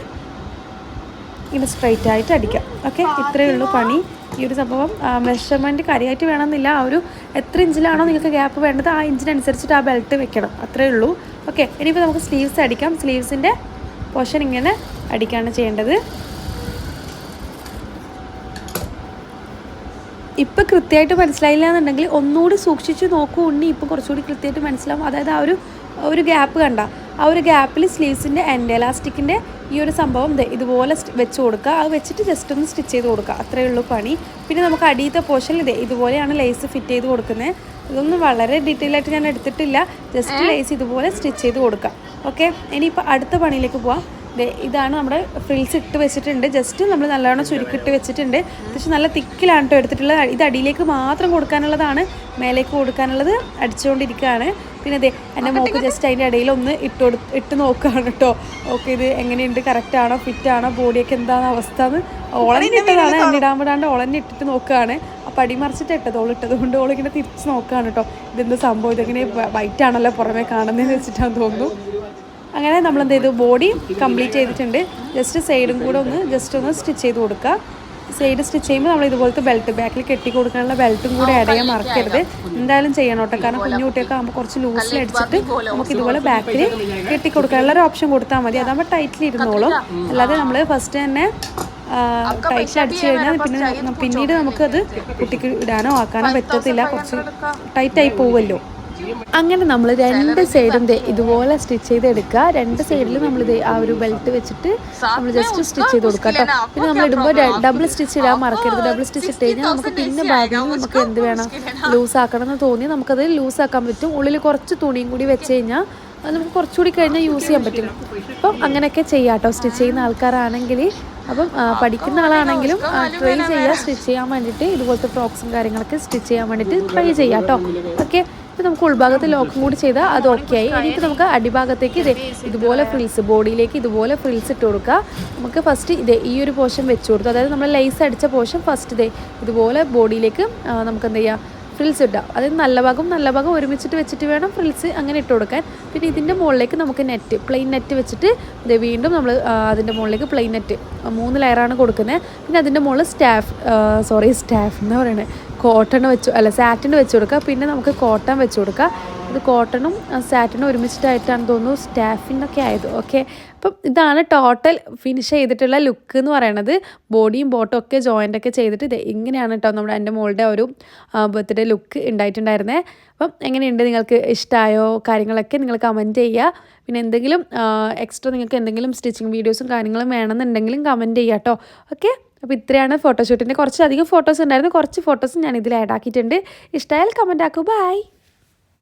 ഇങ്ങനെ സ്ട്രൈറ്റ് ആയിട്ട് അടിക്കാം ഓക്കെ ഇത്രയേ ഉള്ളൂ പണി. ഈ ഒരു സംഭവം മെഷർമെന്റ് കാര്യമായിട്ട് വേണമെന്നില്ല. ആ ഒരു എത്ര ഇഞ്ചിലാണോ നിങ്ങൾക്ക് ഗ്യാപ്പ് വേണ്ടത് ആ ഇഞ്ചിനനുസരിച്ചിട്ട് ആ ബെൽറ്റ് വെക്കണം. അത്രയേ ഉള്ളൂ. ഓക്കെ ഇനിയിപ്പോൾ നമുക്ക് സ്ലീവ്സ് അടിക്കാം. സ്ലീവ്സിന്റെ പോർഷൻ ഇങ്ങനെ അടിക്കുകയാണ് ചെയ്യേണ്ടത്. ഇപ്പം കൃത്യമായിട്ട് മനസ്സിലായില്ല എന്നുണ്ടെങ്കിൽ ഒന്നുകൂടി സൂക്ഷിച്ച് നോക്കൂ ഉണ്ണി. ഇപ്പം കുറച്ചുകൂടി കൃത്യമായിട്ട് മനസ്സിലാവും. അതായത് ആ ഒരു ഒരു ഗ്യാപ്പ് കണ്ട. ആ ഒരു ഗ്യാപ്പിൽ സ്ലീവ്സിന്റെ എൻഡ് എലാസ്റ്റിക്കിന്റെ ഈ ഒരു സംഭവം ഇതുപോലെ വെച്ച് കൊടുക്കുക അത് വെച്ചിട്ട് ജസ്റ്റ് ഒന്ന് സ്റ്റിച്ച് ചെയ്ത് കൊടുക്കുക അത്രയേ ഉള്ളൂ പണി. പിന്നെ നമുക്ക് അടിയത്തെ പോർഷൻ ഇതേ ഇതുപോലെയാണ് ലേസ് ഫിറ്റ് ചെയ്ത് കൊടുക്കുന്നത് ഇതൊന്നും വളരെ ഡീറ്റെയിൽ ആയിട്ട് ഞാൻ എടുത്തിട്ടില്ല. ജസ്റ്റ് ലേസ് ഇതുപോലെ സ്റ്റിച്ച് ചെയ്ത് കൊടുക്കുക ഓക്കെ ഇനിയിപ്പോൾ അടുത്ത പണിയിലേക്ക് പോവാം. ഇതാണ് നമ്മുടെ ഫ്രിൽസ് ഇട്ട് വെച്ചിട്ടുണ്ട്. ജസ്റ്റ് നമ്മൾ നല്ലോണം ചുരുക്കിട്ട് വെച്ചിട്ടുണ്ട്. പക്ഷെ നല്ല തിക്കിലാണ് കേട്ടോ എടുത്തിട്ടുള്ളത്. ഇത് അടിയിലേക്ക് മാത്രം കൊടുക്കാനുള്ളതാണ്. മേലേക്ക് കൊടുക്കാനുള്ളത് അടിച്ചുകൊണ്ടിരിക്കുകയാണ്. പിന്നെ അതെ എന്റെ മോക്ക് ജസ്റ്റ് അതിന്റെ ഇടയിൽ ഒന്ന് ഇട്ട് കൊടു ഇട്ട് നോക്കുകയാണ് കേട്ടോ ഓക്കെ ഇത് എങ്ങനെയുണ്ട്? കറക്റ്റ് ആണോ? ഫിറ്റ് ആണോ? ബോഡിയൊക്കെ എന്താണ് അവസ്ഥ എന്ന് ഓളഞ്ഞിട്ടതാണ് എന്നെ ഇടാൻ വിടാണ്ട് ഓളഞ്ഞിട്ടിട്ട് നോക്കുകയാണ് അപ്പം അടിമറിച്ചിട്ട് ഇട്ടത് ഓൾ ഇട്ടത് കൊണ്ട് ഓളിങ്ങനെ തിരിച്ച് നോക്കുകയാണ് കേട്ടോ ഇതെന്ത് സംഭവം? ഇതെങ്ങനെ വൈറ്റ് ആണല്ലോ പുറമേ കാണുന്നതെന്ന് വെച്ചിട്ടാണ് തോന്നുന്നു. അങ്ങനെ നമ്മൾ എന്ത് ചെയ്തു ബോഡി കംപ്ലീറ്റ് ചെയ്തിട്ടുണ്ട് ജസ്റ്റ് സൈഡും കൂടെ ഒന്ന് ജസ്റ്റ് ഒന്ന് സ്റ്റിച്ച് ചെയ്ത് കൊടുക്കുക. സൈഡ് സ്റ്റിച്ച് ചെയ്യുമ്പോൾ നമ്മൾ ഇതുപോലത്തെ ബെൽറ്റ് ബാക്കിൽ കെട്ടി കൊടുക്കാനുള്ള ബെൽറ്റും കൂടെ ആഡ് ചെയ്യാൻ മറക്കരുത്. എന്തായാലും ചെയ്യണം കേട്ടോ. കാരണം കുഞ്ഞു കുട്ടിയൊക്കെ ആകുമ്പോൾ കുറച്ച് ലൂസിൽ അടിച്ചിട്ട് നമുക്ക് ഇതുപോലെ ബാക്കിൽ കെട്ടി കൊടുക്കാനുള്ള ഒരു ഓപ്ഷൻ കൊടുത്താൽ മതി. അതാകുമ്പോൾ ടൈറ്റിൽ ഇരുന്നോളും. അല്ലാതെ നമ്മൾ ഫസ്റ്റ് തന്നെ ടൈറ്റിൽ അടിച്ചു കഴിഞ്ഞാൽ പിന്നെ പിന്നീട് നമുക്കത് കുട്ടിക്ക് ഇടാനോ ആക്കാനോ പറ്റത്തില്ല. കുറച്ച് ടൈറ്റായി പോവുമല്ലോ അങ്ങനെ നമ്മൾ രണ്ട് സൈഡും ഇതുപോലെ സ്റ്റിച്ച് ചെയ്ത് എടുക്കുക രണ്ട് സൈഡിലും നമ്മൾ ആ ഒരു ബെൽറ്റ് വെച്ചിട്ട് നമ്മൾ ജസ്റ്റ് സ്റ്റിച്ച് ചെയ്ത് കൊടുക്കുക കേട്ടോ. പിന്നെ നമ്മൾ ഇടുമ്പോൾ ഡബിൾ സ്റ്റിച്ച് ഇടാൻ മറക്കരുത്. ഡബിൾ സ്റ്റിച്ച് ഇട്ട് കഴിഞ്ഞാൽ നമുക്ക് പിന്നെ ഭാഗം നമുക്ക് എന്ത് വേണം? ലൂസ് ആക്കണം എന്ന് തോന്നി. നമുക്കത് ലൂസ് ആക്കാൻ പറ്റും. ഉള്ളിൽ കുറച്ച് തുണിയും കൂടി വെച്ച് കഴിഞ്ഞാൽ അത് നമുക്ക് കുറച്ചുകൂടി കഴിഞ്ഞാൽ യൂസ് ചെയ്യാൻ പറ്റും. അപ്പം അങ്ങനെയൊക്കെ ചെയ്യാം കേട്ടോ. സ്റ്റിച്ച് ചെയ്യുന്ന ആൾക്കാരാണെങ്കിൽ. അപ്പം പഠിക്കുന്ന ആളാണെങ്കിലും ട്രൈ ചെയ്യുക സ്റ്റിച്ച് ചെയ്യാൻ വേണ്ടിയിട്ട് ഇതുപോലത്തെ ഫ്രോക്സും കാര്യങ്ങളൊക്കെ സ്റ്റിച്ച് ചെയ്യാൻ വേണ്ടിയിട്ട് ട്രൈ ചെയ്യാം കേട്ടോ. ഓക്കെ ഇപ്പം നമുക്ക് ഉൾഭാഗത്ത് ലോക്കും കൂടി ചെയ്താൽ അത് ഓക്കെ ആയി. ഇനിയിപ്പോൾ നമുക്ക് അടിഭാഗത്തേക്ക് ഇത് ഇതുപോലെ ഫ്രിൽസ് ബോഡിയിലേക്ക് ഇതുപോലെ ഫ്രിൽസ് ഇട്ട് കൊടുക്കുക നമുക്ക് ഫസ്റ്റ് ഇത് ഈ ഒരു പോർഷൻ വെച്ച് കൊടുത്തു. അതായത് നമ്മൾ ലൈസ് അടിച്ച പോർഷൻ ഫസ്റ്റ് ഇതേ ഇതുപോലെ ബോഡിയിലേക്ക് നമുക്ക് എന്ത് ചെയ്യാം ഫ്രിൽസ് ഇടാം. അതായത് നല്ല ഭാഗം നല്ല ഭാഗം ഒരുമിച്ചിട്ട് വെച്ചിട്ട് വേണം ഫ്രിൽസ് അങ്ങനെ ഇട്ട് കൊടുക്കാൻ. പിന്നെ ഇതിന്റെ മുകളിലേക്ക് നമുക്ക് നെറ്റ് പ്ലെയിൻ നെറ്റ് വെച്ചിട്ട് ഇത് വീണ്ടും നമ്മൾ അതിന്റെ മുകളിലേക്ക് പ്ലെയിൻ നെറ്റ് മൂന്ന് ലെയറാണ് കൊടുക്കുന്നത് പിന്നെ അതിന്റെ മുകളിൽ സ്റ്റാഫ് സോറി സ്റ്റാഫ് എന്ന് പറയുന്നത് കോട്ടൺ വെച്ച് അല്ല സാറ്റിന് വെച്ച് കൊടുക്കുക. പിന്നെ നമുക്ക് കോട്ടൺ വെച്ച് കൊടുക്കുക. ഇത് കോട്ടണും സാറ്റിനും ഒരുമിച്ചിട്ടായിട്ടാണ് തോന്നുന്നു സ്റ്റാഫിനൊക്കെ ആയത്. ഓക്കെ അപ്പം ഇതാണ് ടോട്ടൽ ഫിനിഷ് ചെയ്തിട്ടുള്ള ലുക്ക് എന്ന് പറയണത് ബോഡിയും ബോട്ടും ഒക്കെ ജോയിന്റ് ഒക്കെ ചെയ്തിട്ട് ഇത് ഇങ്ങനെയാണ് കേട്ടോ നമ്മുടെ എന്റെ മോളുടെ ഒരു ബർത്ത്ഡേ ലുക്ക് ഉണ്ടായിട്ടുണ്ടായിരുന്നേ. അപ്പം എങ്ങനെയുണ്ട്? നിങ്ങൾക്ക് ഇഷ്ടമായോ കാര്യങ്ങളൊക്കെ നിങ്ങൾ കമന്റ് ചെയ്യുക. പിന്നെ എന്തെങ്കിലും എക്സ്ട്രാ നിങ്ങൾക്ക് എന്തെങ്കിലും സ്റ്റിച്ചിങ് വീഡിയോസും കാര്യങ്ങളും വേണമെന്നുണ്ടെങ്കിലും കമന്റ് ചെയ്യാം കേട്ടോ ഓക്കെ അപ്പോൾ ഇത്രയാണ് ഫോട്ടോഷൂട്ടിന്റെ കുറച്ചധികം ഫോട്ടോസ് ഉണ്ടായിരുന്നു. കുറച്ച് ഫോട്ടോസ് ഞാൻ ഇതിൽ ആഡ് ആക്കിയിട്ടുണ്ട്. ഇഷ്ടമായാൽ കമന്റ് ആക്കൂ. ബൈ